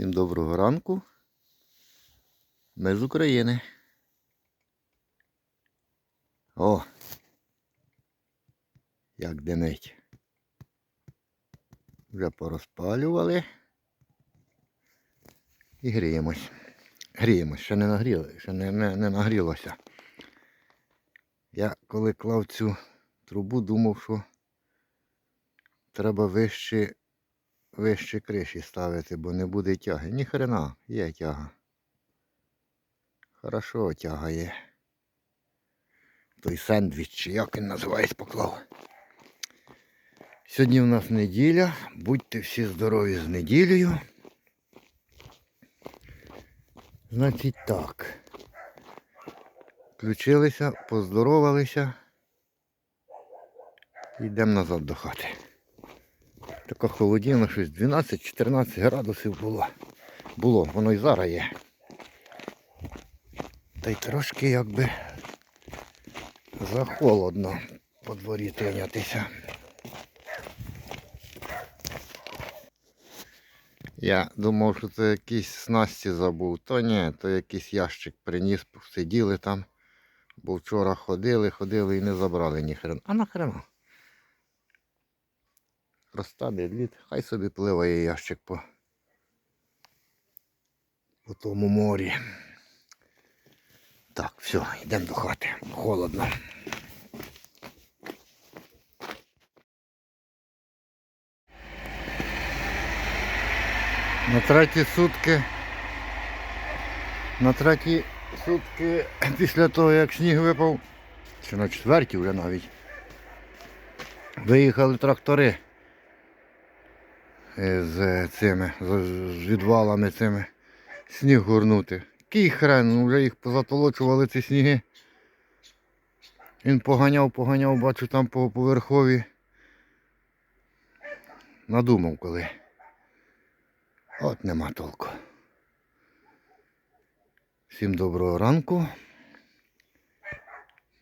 Всім доброго ранку. Ми з України. О! Як димить. Вже порозпалювали. І гріємось. Гріємось, ще не нагріли, ще не, не, не нагрілося. Я коли клав цю трубу, думав, що треба вище вище криші ставити, бо не буде тяги. Ні хрена, є тяга. Хорошо тяга є. Той сендвіч, чи як він називається, поклав. Сьогодні в нас неділя. Будьте всі здорові з неділею. Значить так. Включилися, поздоровалися. Йдемо назад до хати. Така холодіна, щось 12-14 градусів було. Було, воно і зараз є. Та й трошки якби захолодно по дворі тинятися. Я думав, що це якісь снасті забув. То ні, то якийсь ящик приніс, сиділи там, бо вчора ходили, ходили і не забрали ні хрена. А нахрена? Розтане лід, хай собі пливає ящик по, по тому морі. Так, все, йдемо до хати. Холодно. На треті сутки. На треті сутки після того, як сніг випав, чи на четверті вже навіть, виїхали трактори з цими, з відвалами цими сніг горнути. Який хрен, ну вже їх позатолочували ці сніги. Він поганяв, поганяв, бачу там по поверхові. Надумав коли. От нема толку. Всім доброго ранку.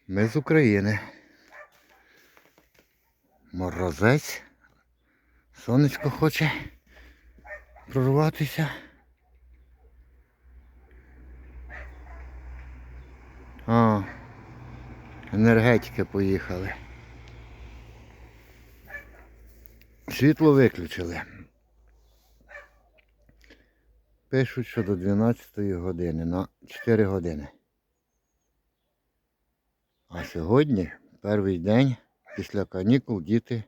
Ми з України. Морозець. Сонечко хоче прорватися. А, енергетики поїхали. Світло виключили. Пишуть, що до 12 години на 4 години. А сьогодні перший день після канікул діти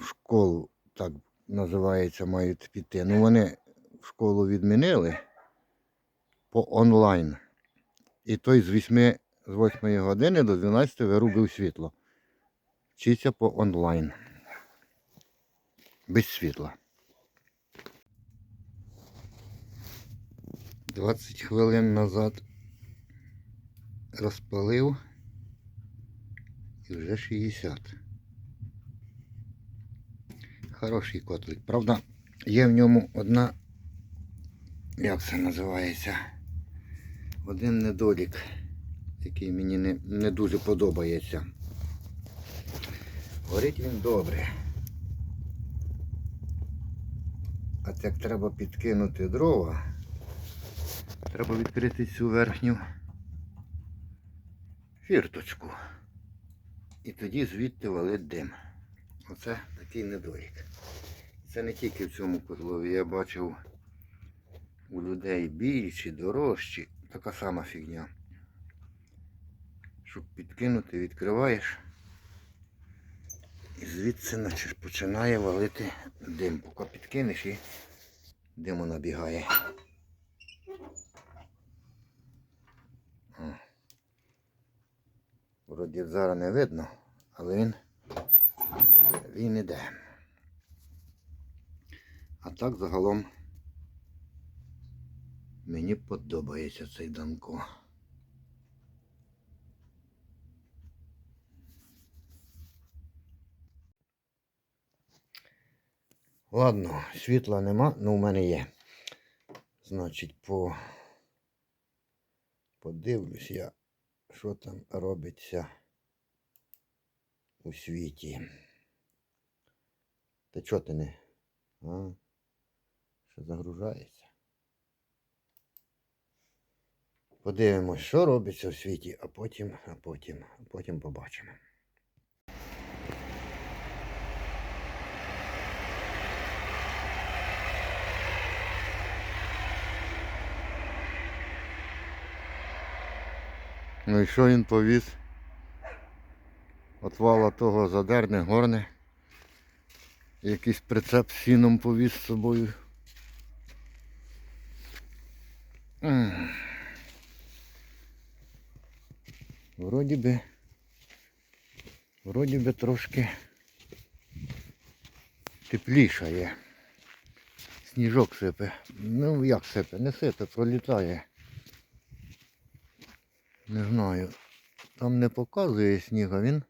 в школу, так називається, мають піти. Ну вони школу відмінили по онлайн. І той з 8, з 8 години до 12 вирубив світло. Вчиться по онлайн. Без світла. 20 хвилин назад розпалив і вже 60. Хороший котлик. Правда, є в ньому одна, як це називається, один недолік, який мені не, не дуже подобається. Горить він добре. А як треба підкинути дрова, треба відкрити цю верхню фірточку. І тоді звідти валить дим. Оце такий недолік. Це не тільки в цьому котлові. Я бачив у людей більші, дорожчі. Така сама фігня. Щоб підкинути, відкриваєш. І звідси наче починає валити дим. Поки підкинеш і диму набігає. Вроді зараз не видно, але він, він іде. А так загалом мені подобається цей Данко. Ладно, світла нема, ну у мене є. Значить, по... подивлюсь я, що там робиться у світі. Та чого ти не? А? Ще загружається. Подивимось, що робиться в світі, а потім, а потім, а потім побачимо. Ну і що він повіз? От вала того задерне, горне. Якийсь прицеп сіном повіз з собою. Вроді би. Вроді би трошки теплішає. Сніжок сипе. Ну як сипе? Не сипе, пролітає. Не знаю. Там не показує сніг, а він.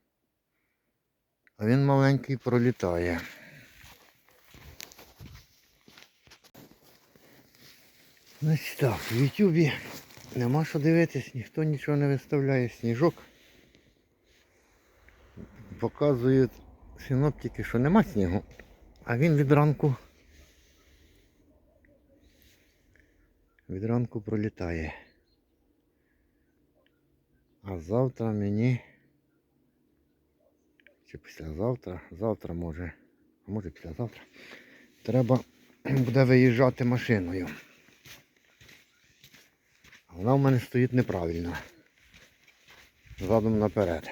А він маленький пролітає. Значить так, в Ютубі нема що дивитись, ніхто нічого не виставляє. Сніжок. Показують синоптики, що нема снігу, а він від ранку від ранку пролітає. А завтра мені чи післязавтра, завтра може, а може післязавтра, треба буде виїжджати машиною. Вона в мене стоїть неправильно. Задом наперед.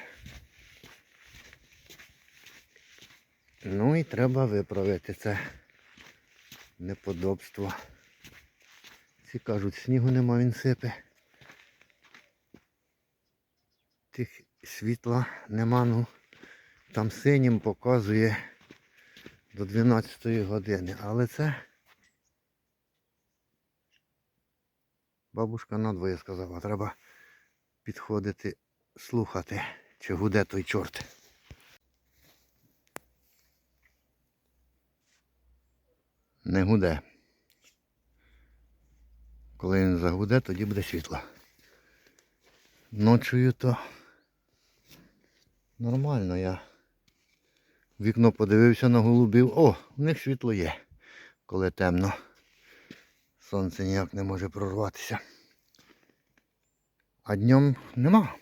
Ну і треба виправити це неподобство. Всі кажуть, снігу нема, він сипе. Тих світла нема, ну там синім показує до 12 години. Але це бабушка надвоє сказала, треба підходити, слухати, чи гуде той чорт. Не гуде. Коли він загуде, тоді буде світло. Ночою то нормально я. Вікно подивився на голубів. О, в них світло є, коли темно. Сонце ніяк не може прорватися. А днем нема.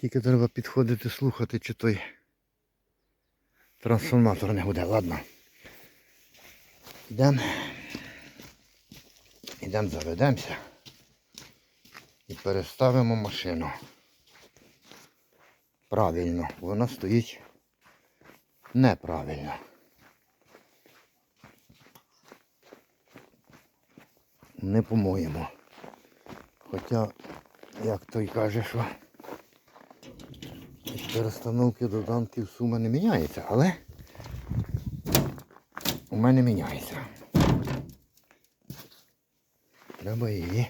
Тільки треба підходити, слухати, чи той трансформатор не гуде. Ладно. Йдемо. Йдемо заведемося і переставимо машину. Правильно, вона стоїть неправильно. Не по-моєму. Хоча, як той каже, що перестановки доданків сума не міняється, але у мене міняється. Треба її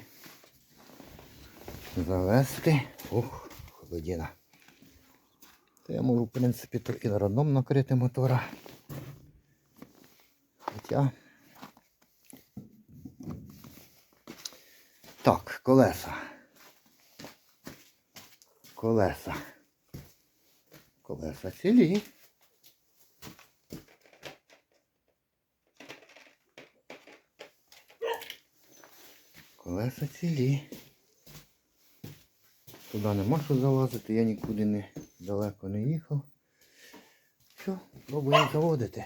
завести. Ух, холодина. То я можу, в принципі, то і на родном накрити мотора. Хоча. Так, колеса. Колеса. Колеса цілі. Колеса цілі. Туди нема що залазити, я нікуди не далеко не їхав. Що, пробуємо заводити.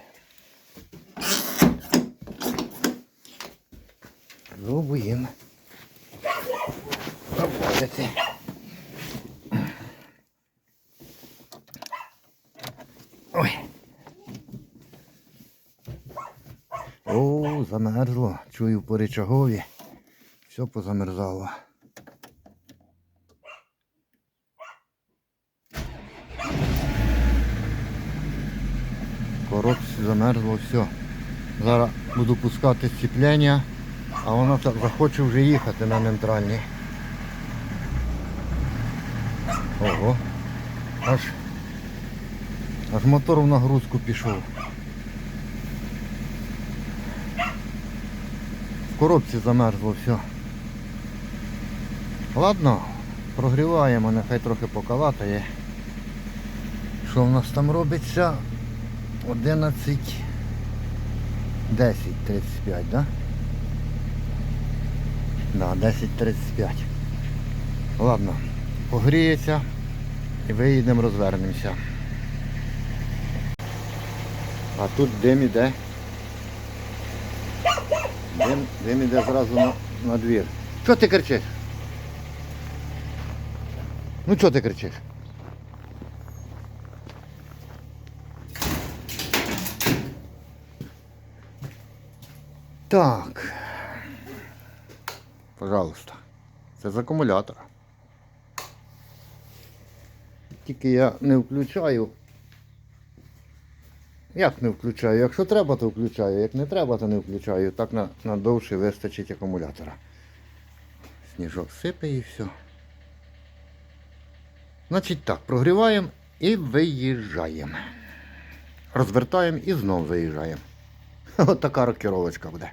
Пробуємо заводити. Ой. О, замерзло. Чую по речагові. Все позамерзало. Коробці замерзло все. Зараз буду пускати сцеплення, а воно так захоче вже їхати на нейтральній. Ого. Аж, аж мотор в нагрузку пішов. В коробці замерзло все. Ладно, прогріваємо, нехай трохи покалатає. Що в нас там робиться? 11 10.35, да? Да, 10.35. Ладно, погріється і виїдемо, розвернемося. А тут дим іде. Дим, дим іде зразу на, на двір. Чого ти кричиш? Ну чого ти кричиш? Так. Пожалуйста. Це з акумулятора. Тільки я не включаю. Як не включаю? Якщо треба, то включаю. Як не треба, то не включаю. Так на, на довше вистачить акумулятора. Сніжок сипе і все. Значить так, прогріваємо і виїжджаємо. Розвертаємо і знову виїжджаємо. От така рокіровочка буде.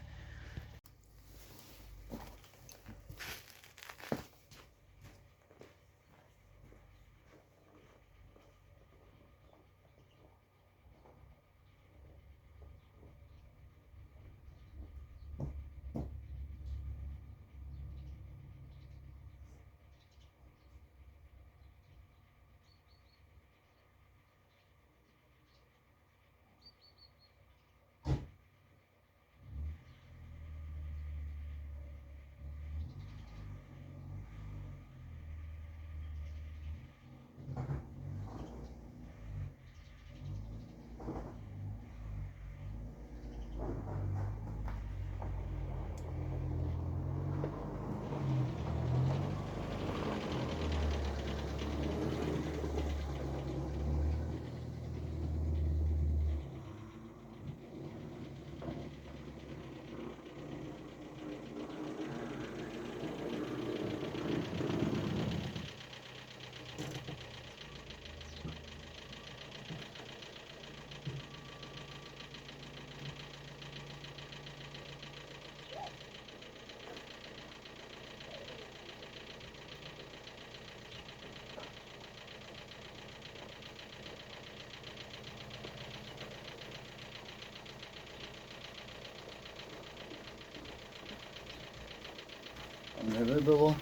Не вибило.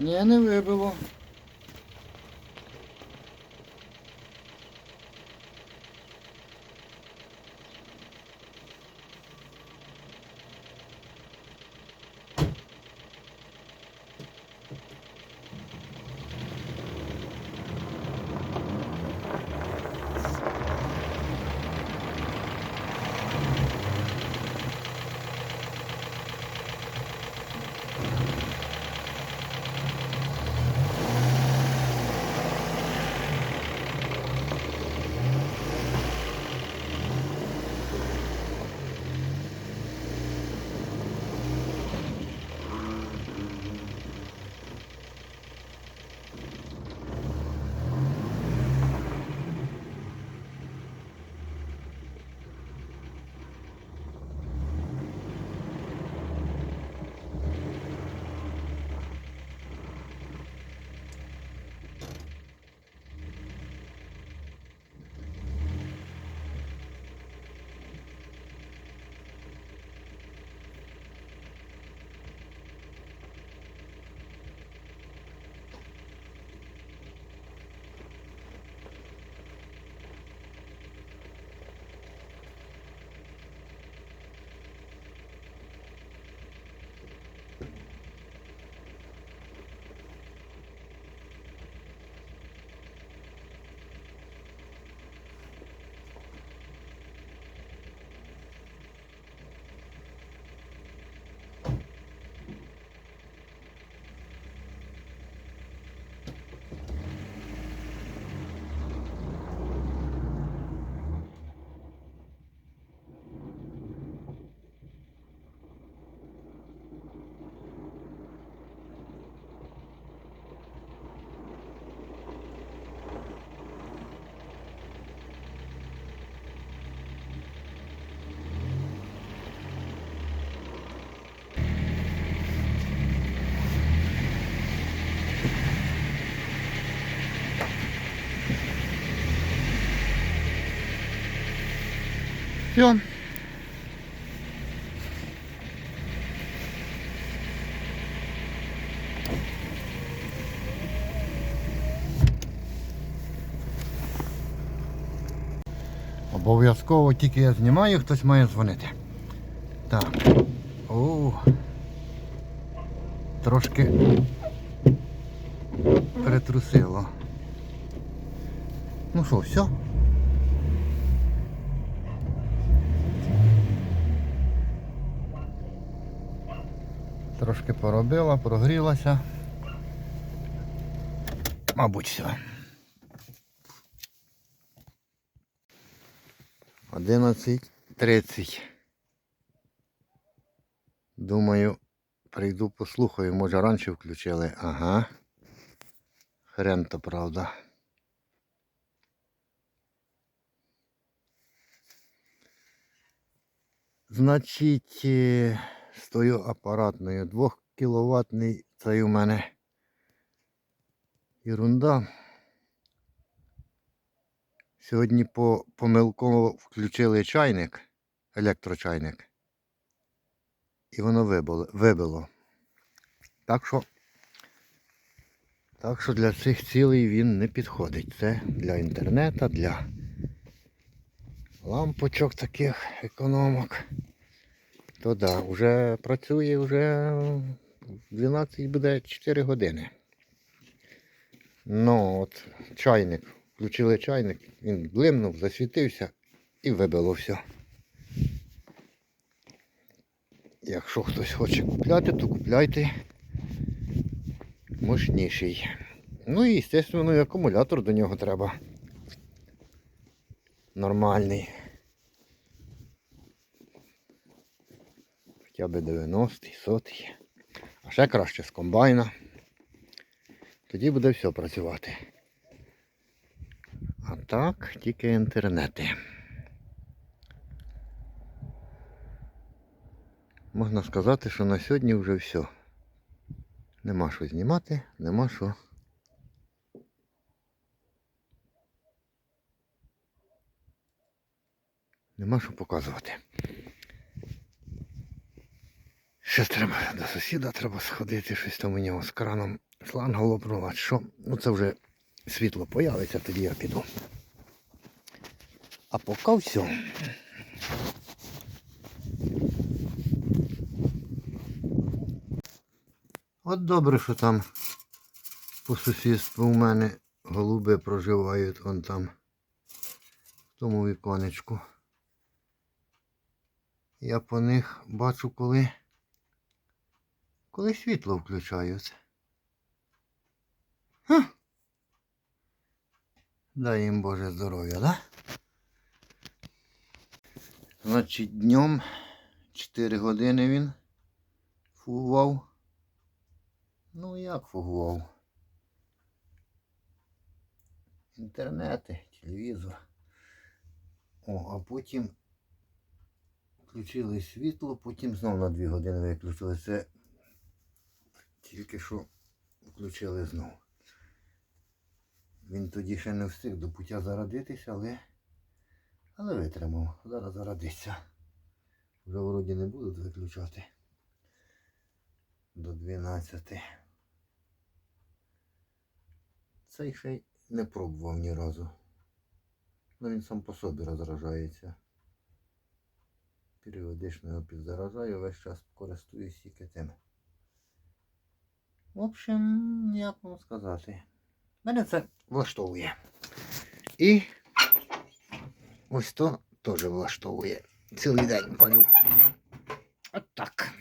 Ні, не вибило. чемпіон. Обов'язково тільки я знімаю, хтось має дзвонити. Так. О. Трошки перетрусило. Ну що, все? Трошки поробила, прогрілася. Мабуть, все. 11.30. Думаю, прийду послухаю, може раніше включили. Ага. Хрен то правда. Значить, е, з тою апаратною 2 кіловатний це у мене ерунда. Сьогодні по помилково включили чайник, електрочайник. І воно вибило. вибило. Так що, так що для цих цілей він не підходить. Це для інтернету, для лампочок таких економок. То да, вже працює вже 12 буде 4 години. Ну от чайник. Включили чайник, він блимнув, засвітився і вибило все. Якщо хтось хоче купляти, то купляйте мощніший. Ну і, звісно, і акумулятор до нього треба. Нормальний. Хоча б 90-й, 100 А ще краще з комбайна. Тоді буде все працювати. А так, тільки інтернети. Можна сказати, що на сьогодні вже все. Нема що знімати, нема що. Нема що показувати. Ще треба до сусіда треба сходити, щось там у нього з краном шланга лопнула. Що? Ну це вже світло появиться, тоді я піду. А поки все. От добре, що там по сусідству у мене голуби проживають вон там, в тому віконечку. Я по них бачу, коли, коли світло включають. Ха. Дай їм Боже здоров'я, да? Значить, днем 4 години він фугував. Ну як фугував? Інтернети, телевізор. О, а потім включили світло, потім знову на 2 години виключили. Це тільки що включили знову. Він тоді ще не встиг до пуття зародитися, але але витримав. Зараз зародиться. Вже вроді не будуть виключати до 12. Цей ще й не пробував ні разу. Ну він сам по собі розражається. Періодично його підзаражаю, весь час користуюсь тільки тим. В общем, як вам сказати. Мене це влаштовує. І ось то теж влаштовує. Цілий день палю. От так.